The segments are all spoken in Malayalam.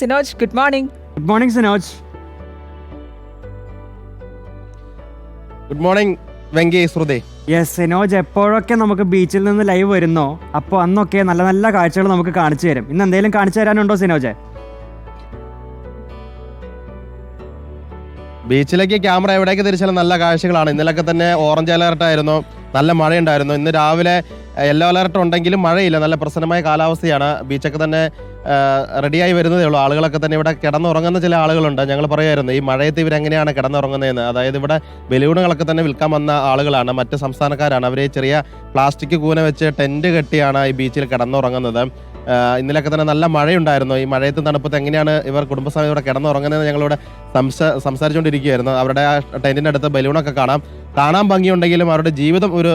Sinoj good morning good morning Sinoj good morning Venki Shruti yes Sinoj എപ്പോഴൊക്കെ നമുക്ക് ബീച്ചിൽ നിന്ന് ലൈവ് വരുന്നോ അപ്പോൾ അന്നൊക്കെ നല്ല നല്ല കാഴ്ചകൾ നമുക്ക് കാണിച്ചു തരും. ഇന്ന് എന്തെങ്കിലും കാണിച്ചു തരാനുണ്ടോ സിനോജ് ബീച്ചിലേക്ക് ക്യാമറ എവിടേക്ക് തിരിച്ചാലും നല്ല കാഴ്ചകളാണ്. ഇന്നലൊക്കെ തന്നെ ഓറഞ്ച് അലേർട്ട് ആയിരുന്നു നല്ല മഴയുണ്ടായിരുന്നു. ഇന്ന് രാവിലെ യെല്ലോ അലേർട്ട് ഉണ്ടെങ്കിലും മഴയില്ല. നല്ല പ്രസന്നമായ കാലാവസ്ഥയാണ്. ബീച്ചൊക്കെ തന്നെ റെഡിയായി വരുന്നതേ ഉള്ളൂ. ആളുകളൊക്കെ തന്നെ ഇവിടെ കിടന്നുറങ്ങുന്ന ചില ആളുകളുണ്ട്. ഞങ്ങൾ പറയുമായിരുന്നു ഈ മഴയത്ത് ഇവരെങ്ങനെയാണ് കിടന്നുറങ്ങുന്നതെന്ന്? അതായത് ഇവിടെ ബലൂണുകളൊക്കെ തന്നെ വിൽക്കാൻ വന്ന ആളുകളാണ്. മറ്റ് സംസ്ഥാനക്കാരാണ്. അവർ ചെറിയ പ്ലാസ്റ്റിക് കൂന വെച്ച് ടെന്റ് കെട്ടിയാണ് ഈ ബീച്ചിൽ കിടന്നുറങ്ങുന്നത്. ഇന്നലെയൊക്കെ തന്നെ നല്ല മഴയുണ്ടായിരുന്നു. ഈ മഴയത്ത് തണുപ്പത്ത് എങ്ങനെയാണ് ഇവർ കുടുംബസമേതം ഇവിടെ കിടന്നുറങ്ങുന്നതെന്ന് ഞങ്ങളിവിടെ സംസ സംസാരിച്ചുകൊണ്ടിരിക്കുകയായിരുന്നു. അവരുടെ ആ ടെന്റിന്റെ അടുത്ത് ബലൂണൊക്കെ കാണാം. കാണാൻ ഭംഗിയുണ്ടെങ്കിലും അവരുടെ ജീവിതം ഒരു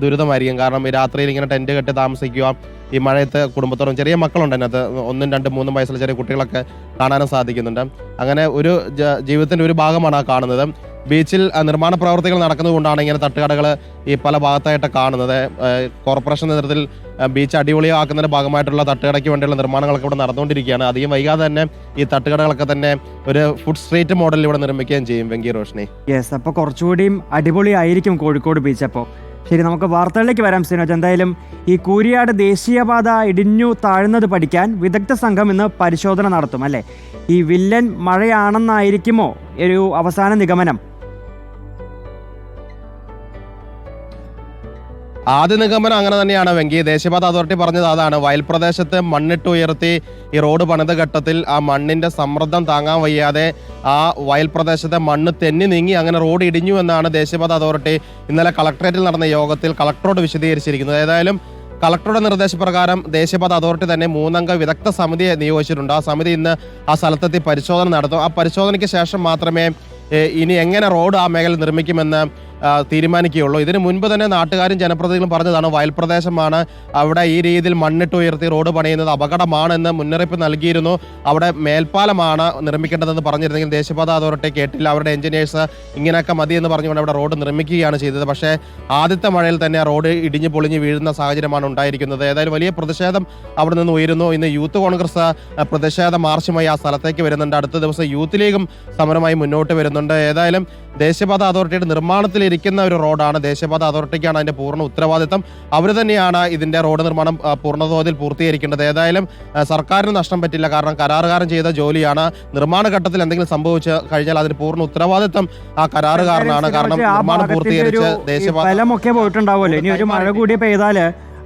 ദുരിതമായിരിക്കും. കാരണം ഈ രാത്രിയിൽ ഇങ്ങനെ ടെന്റ് കെട്ടി താമസിക്കുക ഈ മഴയത്ത് കുടുംബത്തോടും ചെറിയ മക്കളുണ്ട് അതിനകത്ത്. ഒന്നും രണ്ടും മൂന്നും വയസ്സുള്ള ചെറിയ കുട്ടികളൊക്കെ കാണാനും സാധിക്കുന്നുണ്ട്. അങ്ങനെ ഒരു ജീവിതത്തിന്റെ ഒരു ഭാഗമാണ് ആ കാണുന്നത്. ബീച്ചിൽ നിർമ്മാണ പ്രവർത്തികൾ നടക്കുന്നതുകൊണ്ടാണ് ഇങ്ങനെ തട്ടുകടകൾ ഈ പല ഭാഗത്തായിട്ട് കാണുന്നത്. കോർപ്പറേഷൻ നേതൃത്വത്തിൽ ബീച്ച് അടിപൊളിയാക്കുന്നതിന്റെ ഭാഗമായിട്ടുള്ള തട്ടുകടയ്ക്ക് വേണ്ടിയുള്ള നിർമ്മാണങ്ങളൊക്കെ ഇവിടെ നടന്നുകൊണ്ടിരിക്കുകയാണ്. അധികം വൈകാതെ തന്നെ ഈ തട്ടുകടകളൊക്കെ തന്നെ ഒരു ഫുഡ് സ്ട്രീറ്റ് മോഡലിൽ ഇവിടെ നിർമ്മിക്കുകയും ചെയ്യും വെങ്കി റോഷ്നി. യെസ് അപ്പോൾ കുറച്ചുകൂടിയും അടിപൊളിയായിരിക്കും കോഴിക്കോട് ബീച്ച് അപ്പോൾ ശരി നമുക്ക് വാർത്തകളിലേക്ക് വരാം സിനോജ് എന്തായാലും ഈ കൂരിയാട് ദേശീയപാത ഇടിഞ്ഞു താഴ്ന്നത് പഠിക്കാൻ വിദഗ്ധ സംഘം ഇന്ന് പരിശോധന നടത്തും അല്ലേ? ഈ വില്ലൻ മഴയാണെന്നായിരിക്കുമോ ഒരു അവസാന നിഗമനം? ആദ്യ നിഗമനം അങ്ങനെ തന്നെയാണ്. വെങ്കി ദേശീയപാത അതോറിറ്റി പറഞ്ഞത് അതാണ്. വയൽ പ്രദേശത്ത് മണ്ണിട്ട് ഉയർത്തി ഈ റോഡ് പണിത ഘട്ടത്തിൽ ആ മണ്ണിന്റെ സമ്മർദ്ദം താങ്ങാൻ വയ്യാതെ ആ വയൽ പ്രദേശത്തെ മണ്ണ് തെന്നി നീങ്ങി അങ്ങനെ റോഡ് ഇടിഞ്ഞു എന്നാണ് ദേശീയപാത അതോറിറ്റി ഇന്നലെ കളക്ടറേറ്റിൽ നടന്ന യോഗത്തിൽ കളക്ടറോട് വിശദീകരിച്ചിരിക്കുന്നത്. ഏതായാലും കളക്ടറുടെ നിർദ്ദേശപ്രകാരം ദേശീയപാത അതോറിറ്റി തന്നെ മൂന്നംഗ വിദഗ്ധ സമിതിയെ നിയോഗിച്ചിട്ടുണ്ട്. ആ സമിതി ഇന്ന് ആ സ്ഥലത്തെത്തി പരിശോധന നടത്തും. ആ പരിശോധനയ്ക്ക് ശേഷം മാത്രമേ ഇനി എങ്ങനെ റോഡ് ആ മേഖല നിർമ്മിക്കുമെന്ന് തീരുമാനിക്കുകയുള്ളൂ. ഇതിനു മുൻപ് തന്നെ നാട്ടുകാരും ജനപ്രതിനിധികളും പറഞ്ഞതാണ് വയൽ പ്രദേശമാണ് അവിടെ ഈ രീതിയിൽ മണ്ണിട്ട് ഉയർത്തി റോഡ് പണിയുന്നത് അപകടമാണെന്ന് മുന്നറിയിപ്പ് നൽകിയിരുന്നു. അവിടെ മേൽപ്പാലമാണ് നിർമ്മിക്കേണ്ടതെന്ന് പറഞ്ഞിരുന്നെങ്കിൽ ദേശീയപാത അതോറിറ്റി കേട്ടില്ല. അവരുടെ എഞ്ചിനീയേഴ്സ് ഇങ്ങനെയൊക്കെ മതി എന്ന് പറഞ്ഞുകൊണ്ട് അവിടെ റോഡ് നിർമ്മിക്കുകയാണ് ചെയ്തത്. പക്ഷേ ആദ്യത്തെ മഴയിൽ തന്നെ ആ റോഡ് ഇടിഞ്ഞു പൊളിഞ്ഞ് വീഴുന്ന സാഹചര്യമാണ് ഉണ്ടായിരിക്കുന്നത്. ഏതായാലും വലിയ പ്രതിഷേധം അവിടെ നിന്ന് ഉയരുന്നു. ഇന്ന് യൂത്ത് കോൺഗ്രസ് പ്രതിഷേധ മാർച്ചുമായി ആ സ്ഥലത്തേക്ക് വരുന്നുണ്ട്. അടുത്ത ദിവസം യൂത്ത് ലീഗും സമരമായി മുന്നോട്ട് വരുന്നുണ്ട്. ഏതായാലും ദേശീയപാത അതോറിറ്റിയുടെ നിർമ്മാണത്തിലിരിക്കുന്ന ഒരു റോഡാണ്. ദേശീയപാത അതോറിറ്റിക്കാണ് അതിന്റെ പൂർണ ഉത്തരവാദിത്തം. അവർ തന്നെയാണ് ഇതിന്റെ റോഡ് നിർമ്മാണം പൂർണതോതിൽ പൂർത്തീകരിക്കേണ്ടത്. ഏതായാലും സർക്കാരിന് നഷ്ടം പറ്റില്ല. കാരണം കരാറുകാരൻ ചെയ്ത ജോലിയാണ്. നിർമ്മാണ ഘട്ടത്തിൽ എന്തെങ്കിലും സംഭവിച്ച് കഴിഞ്ഞാൽ അതിന് പൂർണ ഉത്തരവാദിത്തം ആ കരാറുകാരനാണ്. കാരണം നിർമ്മാണം പൂർത്തീകരിച്ച് ദേശീയപാത പോയിട്ടുണ്ടാവുമല്ലോ. ഇനി ഒരു മഴ കൂടി പെയ്താൽ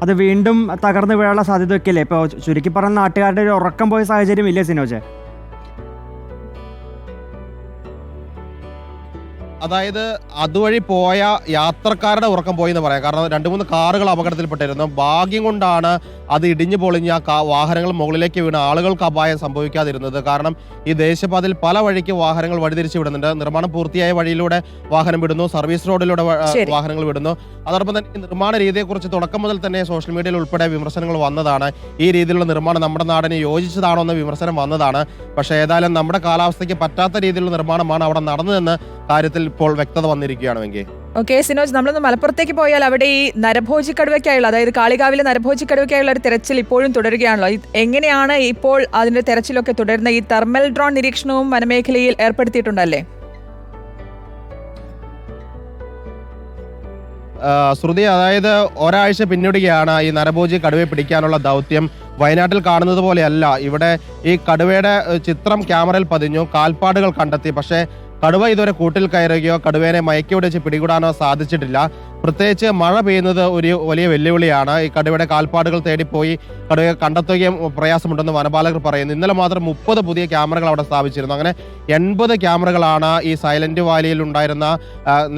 അത് വീണ്ടും തകർന്നു വീഴാനുള്ള സാധ്യത ഒക്കെ ഇല്ലേ? ഇപ്പൊ ചുരുക്കി പറഞ്ഞ നാട്ടുകാരുടെ ഒരു ഉറക്കം പോയ സാഹചര്യം ഇല്ലേ സിനോജ്? അതായത് അതുവഴി പോയ യാത്രക്കാരുടെ ഉറക്കം പോയി എന്ന് പറയാം. കാരണം രണ്ട് മൂന്ന് കാറുകൾ അപകടത്തിൽപ്പെട്ടിരുന്നു. ഭാഗ്യം കൊണ്ടാണ് അത് ഇടിഞ്ഞു പൊളിഞ്ഞ വാഹനങ്ങൾ മുകളിലേക്ക് വീണ് ആളുകൾക്ക് അപായം സംഭവിക്കാതിരുന്നത്. കാരണം ഈ ദേശപാതയിൽ പല വഴിക്ക് വാഹനങ്ങൾ വഴിതിരിച്ചു വിടുന്നുണ്ട്. നിർമ്മാണം പൂർത്തിയായ വഴിയിലൂടെ വാഹനം വിടുന്നു. സർവീസ് റോഡിലൂടെ. വാഹനങ്ങൾ വിടുന്നു. അതോടൊപ്പം തന്നെ ഈ നിർമ്മാണ രീതിയെക്കുറിച്ച് തുടക്കം മുതൽ തന്നെ സോഷ്യൽ മീഡിയയിൽ ഉൾപ്പെടെ വിമർശനങ്ങൾ വന്നതാണ്. ഈ രീതിയിലുള്ള നിർമ്മാണം നമ്മുടെ നാടിന് യോജിച്ചതാണോ എന്ന വിമർശനം വന്നതാണ്. പക്ഷേ ഏതായാലും നമ്മുടെ കാലാവസ്ഥയ്ക്ക് പറ്റാത്ത രീതിയിലുള്ള നിർമ്മാണമാണ് അവിടെ നടന്നതെന്ന് കാര്യത്തിൽ ഇപ്പോൾ വ്യക്തത വന്നിരിക്കുകയാണെങ്കിൽ ഓക്കെ സിനോജ് നമ്മളൊന്ന് മലപ്പുറത്തേക്ക് പോയാൽ അവിടെ ഈ നരഭോജി കടുവയ്ക്കായുള്ള അതായത് കാളികാവിലെ നരഭോജി കടുവയ്ക്കായുള്ള ഒരു തെരച്ചിൽ ഇപ്പോഴും തുടരുകയാണല്ലോ. എങ്ങനെയാണ് ഇപ്പോൾ അതിന്റെ തെരച്ചിലൊക്കെ തുടരുന്ന ഈ തെർമൽ ഡ്രോൺ നിരീക്ഷണവും വനമേഖലയിൽ ഏർപ്പെടുത്തിയിട്ടുണ്ടല്ലേ? ശ്രുതി അതായത് ഒരാഴ്ച പിന്നിടുകയാണ് ഈ നരഭോജി കടുവയെ പിടിക്കാനുള്ള ദൗത്യം. വയനാട്ടിൽ കാണുന്നത് പോലെയല്ല. ഇവിടെ ഈ കടുവയുടെ ചിത്രം ക്യാമറയിൽ പതിഞ്ഞു കാൽപ്പാടുകൾ കണ്ടെത്തി. പക്ഷേ കടുവ ഇതുവരെ കൂട്ടിൽ കയറുകയോ കടുവേനെ മയക്കി ഒടിച്ച് പിടികൂടാനോ സാധിച്ചിട്ടില്ല. പ്രത്യേകിച്ച് മഴ പെയ്യുന്നത് ഒരു വലിയ വെല്ലുവിളിയാണ്. ഈ കടുവയുടെ കാൽപ്പാടുകൾ തേടിപ്പോയി കടുവയെ കണ്ടെത്തുകയും പ്രയാസമുണ്ടെന്ന് വനപാലകർ പറയുന്നു. ഇന്നലെ മാത്രം മുപ്പത് പുതിയ ക്യാമറകൾ അവിടെ സ്ഥാപിച്ചിരുന്നു. അങ്ങനെ എൺപത് ക്യാമറകളാണ് ഈ സൈലന്റ് വാലിയിൽ ഉണ്ടായിരുന്ന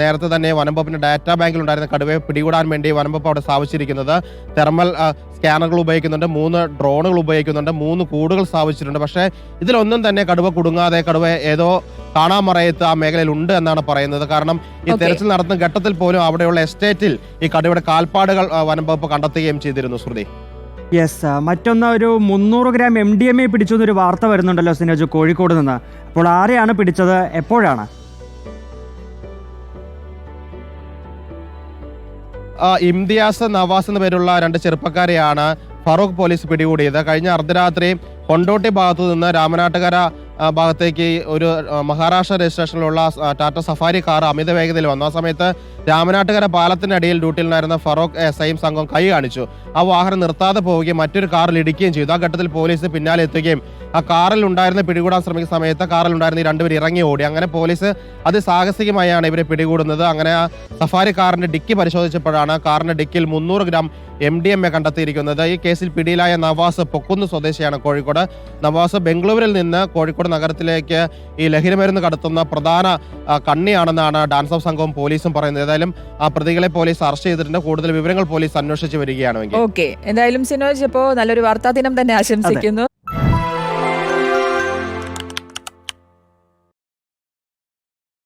നേരത്തെ തന്നെ വനംവകുപ്പിന്റെ ഡാറ്റാ ബാങ്കിൽ ഉണ്ടായിരുന്ന കടുവയെ പിടികൂടാൻ വേണ്ടി വനംവകുപ്പ് അവിടെ സ്ഥാപിച്ചിരിക്കുന്നത്. തെർമൽ സ്കാനറുകൾ ഉപയോഗിക്കുന്നുണ്ട് മൂന്ന് ഡ്രോണുകൾ ഉപയോഗിക്കുന്നുണ്ട് മൂന്ന് കൂടുകൾ സ്ഥാപിച്ചിട്ടുണ്ട്. പക്ഷേ ഇതിലൊന്നും തന്നെ കടുവ കുടുങ്ങാതെ കടുവ ഏതോ കാണാമറയത്ത് ആ മേഖലയിൽ ഉണ്ട് എന്നാണ് പറയുന്നത്. കാരണം ഈ. തെരച്ചിൽ നടത്തുന്ന ഘട്ടത്തിൽ പോലും അവിടെയുള്ള എസ്റ്റേറ്റിൽ ഈ കടുവയുടെ കാൽപ്പാടുകൾ വനംവകുപ്പ് കണ്ടെത്തുകയും ചെയ്തിരുന്നു ശ്രുതി. യെസ് മറ്റൊന്ന് ഒരു മുന്നൂറ് gram M D M A പിടിച്ചു എന്നൊരു വാർത്ത വരുന്നുണ്ടല്ലോ സിനോജ് കോഴിക്കോട് നിന്ന്. അപ്പോൾ ആരെയാണ് പിടിച്ചത്? എപ്പോഴാണ്? ഇംതിയാസ് നവാസ് എന്ന പേരുള്ള രണ്ട് ചെറുപ്പക്കാരെയാണ് ഫറൂഖ് പോലീസ് പിടികൂടിയത്. കഴിഞ്ഞ അർദ്ധരാത്രി കൊണ്ടോട്ടി ഭാഗത്തു നിന്ന് രാമനാട്ടുകര ഭാഗത്തേക്ക് ഒരു മഹാരാഷ്ട്ര രജിസ്ട്രേഷനിലുള്ള ടാറ്റ സഫാരി കാർ അമിത വേഗതയിൽ വന്നു. ആ സമയത്ത് രാമനാട്ടുകര പാലത്തിനടിയിൽ ഡ്യൂട്ടിയിലുണ്ടായിരുന്ന ഫറോക്ക് എസ് ഐയും സംഘം കൈ കാണിച്ചു. ആ വാഹനം നിർത്താതെ പോവുകയും മറ്റൊരു കാറിൽ ഇടിക്കുകയും ചെയ്തു. ആ ഘട്ടത്തിൽ പോലീസ് പിന്നാലെ എത്തുകയും ആ കാറിൽ ഉണ്ടായിരുന്ന പിടികൂടാൻ ശ്രമിക്കുന്ന സമയത്ത് കാറിൽ ഉണ്ടായിരുന്ന ഈ രണ്ടുപേർ ഇറങ്ങി ഓടി. അങ്ങനെ പോലീസ് അത് സാഹസികമായാണ് ഇവരെ പിടികൂടുന്നത്. അങ്ങനെ ആ സഫാരി കാറിന്റെ ഡിക്കി പരിശോധിച്ചപ്പോഴാണ് കാറിന്റെ ഡിക്കിൽ മുന്നൂറ് gram M D M A കണ്ടെത്തിയിരിക്കുന്നത്. ഈ കേസിൽ പിടിയിലായ നവാസ് പൊക്കുന്ന് സ്വദേശിയാണ് കോഴിക്കോട്. നവാസ് ബംഗളൂരിൽ നിന്ന് കോഴിക്കോട് നഗരത്തിലേക്ക് ഈ ലഹരിമരുന്ന് കടത്തുന്ന പ്രധാന കണ്ണിയാണെന്നാണ് ഡാൻസ് ഓഫ് സംഘവും പോലീസും പറയുന്നത്. ഏതായാലും ആ പ്രതികളെ പോലീസ് അറസ്റ്റ് ചെയ്തിട്ടുണ്ട്. കൂടുതൽ വിവരങ്ങൾ പോലീസ് അന്വേഷിച്ച് വരികയാണ് ഓക്കെ. എന്തായാലും സിനോജ് ഇപ്പോ നല്ലൊരു വാർത്താ ദിനം തന്നെ ആശംസിക്കുന്നു.